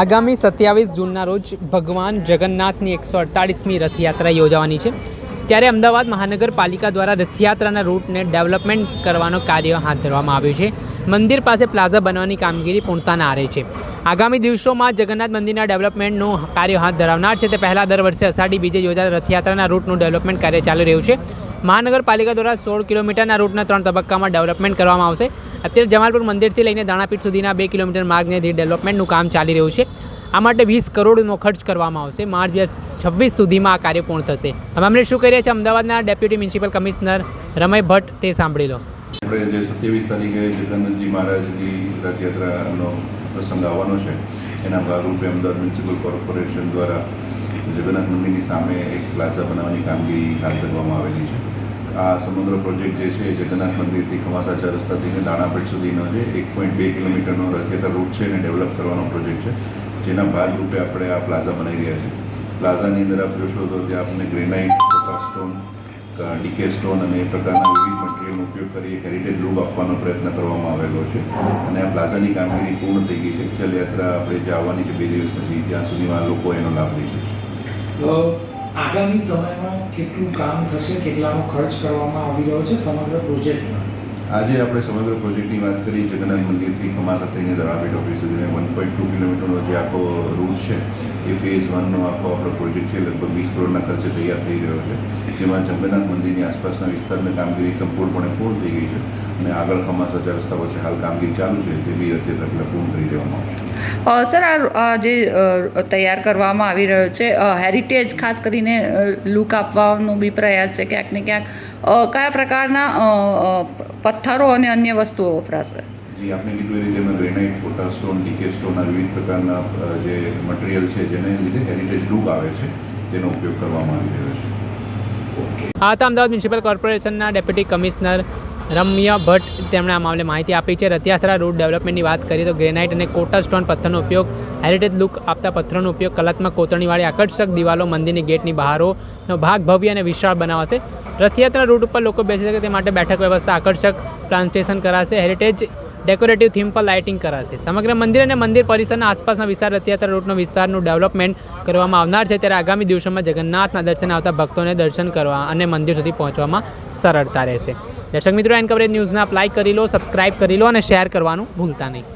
આગામી સત્યાવીસ જૂનના રોજ ભગવાન જગન્નાથની એકસો અડતાળીસમી રથયાત્રા યોજાવાની છે. ત્યારે અમદાવાદ મહાનગરપાલિકા દ્વારા રથયાત્રાના રૂટને ડેવલપમેન્ટ કરવાનો કાર્ય હાથ ધરવામાં આવ્યું છે. મંદિર પાસે પ્લાઝા બનવાની કામગીરી પૂર્ણતાના આરે છે. આગામી દિવસોમાં જગન્નાથ મંદિરના ડેવલપમેન્ટનું કાર્ય હાથ ધરાવનાર છે. તે પહેલાં દર વર્ષે અષાઢી બીજે યોજાતા રથયાત્રાના રૂટનું ડેવલપમેન્ટ કાર્ય ચાલી રહ્યું છે. મહાનગરપાલિકા દ્વારા સોળ કિલોમીટરના રૂટના ત્રણ તબક્કામાં ડેવલપમેન્ટ કરવામાં આવશે. અત્યારે જમાલપુર મંદિરથી લઈને દાણાપીઠ સુધીના બે કિલોમીટર માર્ગને ડેવલપમેન્ટનું કામ ચાલી રહ્યું છે. આ માટે વીસ કરોડનો ખર્ચ કરવામાં આવશે. માર્ચ બે છવ્વીસ સુધીમાં આ કાર્ય પૂર્ણ થશે. હવે અમને શું કરી રહ્યા છે? અમદાવાદના deputy municipal commissioner Ramya Bhatt, તે સાંભળી લો. આપણે જે સત્યાવીસ તારીખે જગન્નાથજી મહારાજની રથયાત્રાનો પ્રસંગ આવવાનો છે, એના ભાગરૂપે અમદાવાદ મ્યુનિસિપલ કોર્પોરેશન દ્વારા જગન્નાથ મંદિરની સામે એક પ્લાઝા બનાવવાની કામગીરી હાથ ધરવામાં આવેલી છે. આ સમગ્ર પ્રોજેક્ટ જે છે જગન્નાથ મંદિરથી ખમાસા ચાર રસ્તાથી દાણાપેટ સુધીનો છે એક પોઈન્ટ બે કિલોમીટરનો રથયાત્રા રૂટ છે એને ડેવલપ કરવાનો પ્રોજેક્ટ છે. જેના ભાગરૂપે આપણે આ પ્લાઝા બનાવી રહ્યા છીએ. પ્લાઝાની અંદર આપ જોશો તો ત્યાં આપણે ગ્રેનાઇટ તથા સ્ટોન ડીકે સ્ટોન અને એ પ્રકારના વિવિધ મટીરિયલનો ઉપયોગ કરી એક હેરિટેજ લુક આપવાનો પ્રયત્ન કરવામાં આવેલો છે. અને આ પ્લાઝાની કામગીરી પૂર્ણ થઈ ગઈ છે. ચલ યાત્રા આપણે જે આવવાની છે બે દિવસ પછી, ત્યાં સુધીમાં લોકો એનો લાભ લઈ શકશે. આગામી સમયમાં કેટલું કામ થશે, કેટલાનો ખર્ચ કરવામાં આવી રહ્યો છે સમગ્ર પ્રોજેક્ટમાં? આજે આપણે સમગ્ર પ્રોજેક્ટની વાત કરી, જગન્નાથ મંદિરથી ખમાસા થઈને દરાબેટ ઓફિસ સુધીને વન પોઈન્ટ ટુ કિલોમીટરનો જે આખો રૂટ છે એ ફેઝ વનનો આખો આપણો પ્રોજેક્ટ છે લગભગ વીસ કરોડના ખર્ચે તૈયાર થઈ રહ્યો છે. જેમાં જગન્નાથ મંદિરની આસપાસના વિસ્તારની કામગીરી સંપૂર્ણપણે પૂર્ણ થઈ ગઈ છે અને આગળ ખમાસા ચાર રસ્તા પાસે હાલ કામગીરી ચાલુ છે તે બી રથયાત્રા તકલે પૂર્ણ કરી દેવામાં આવશે. સર, આ જે તૈયાર કરવામાં આવી રહ્યો છે હેરિટેજ ખાસ કરીને લુક આપવાનો બી પ્રયાસ છે ક્યાંક ને ક્યાંક. કયા પ્રકારના પથ્થરો અને અન્ય વસ્તુઓ વપરાશે? જી, આપને કીધું એ રીતે અમે ગ્રેનાઇટ, ફોટા સ્ટોન, ડીકે સ્ટોન આ વિવિધ પ્રકારના જે મટીરિયલ છે જેને લીધે હેરિટેજ લુક આવે છે, તેનો ઉપયોગ કરવામાં આવી રહ્યો છે. આ હતા અમદાવાદ મ્યુનિસિપલ કોર્પોરેશનના ડેપ્યુટી કમિશનર રમ્ય ભટ્ટ તેમણે આ મામલે માહિતી આપી છે. રથયાત્રા રૂટ ડેવલપમેન્ટની વાત કરીએ તો ગ્રેનાઇટ અને કોટા સ્ટોન પથ્થરનો ઉપયોગ, હેરિટેજ લુક આપતા પથ્થરનો ઉપયોગ કલાત્મક કોતરણીવાળી આકર્ષક દિવાલો મંદિરની ગેટની બહારોનો ભાગ ભવ્ય અને વિશાળ બનાવાશે. રથયાત્રા રૂટ ઉપર લોકો બેસી શકે તે માટે બેઠક વ્યવસ્થા આકર્ષક પ્લાન્ટેશન કરાશે. હેરિટેજ ડેકોરેટિવ થીમ પર લાઇટિંગ કરાશે. સમગ્ર મંદિર અને મંદિર પરિસરના આસપાસના વિસ્તાર રથયાત્રા રૂટનો વિસ્તારનું ડેવલપમેન્ટ કરવામાં આવનાર છે. ત્યારે આગામી દિવસોમાં જગન્નાથના દર્શન આવતા ભક્તોને દર્શન કરવા અને મંદિર સુધી પહોંચવામાં સરળતા રહેશે. દર્શક મિત્રો એન કવરેજ ન્યૂઝને આપ લાઇક કરી લો સબસ્ક્રાઇબ કરી લો અને શેર કરવાનું ભૂલતા નહીં.